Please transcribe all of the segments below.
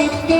Thank you.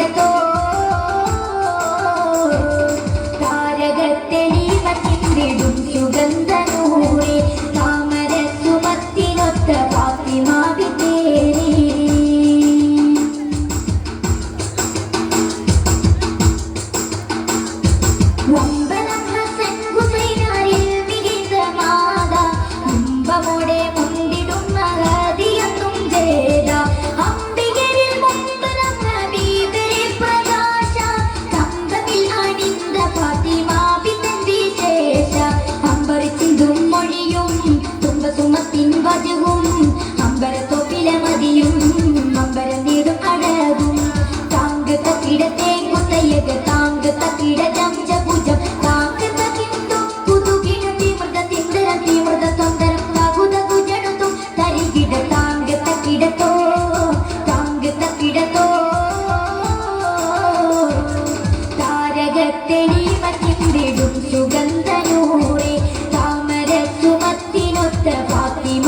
Mira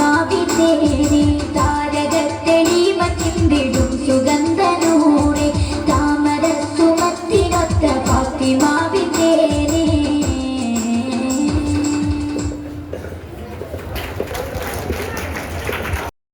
ഭാവിത്തെഴുതി താരകത്തെളിയ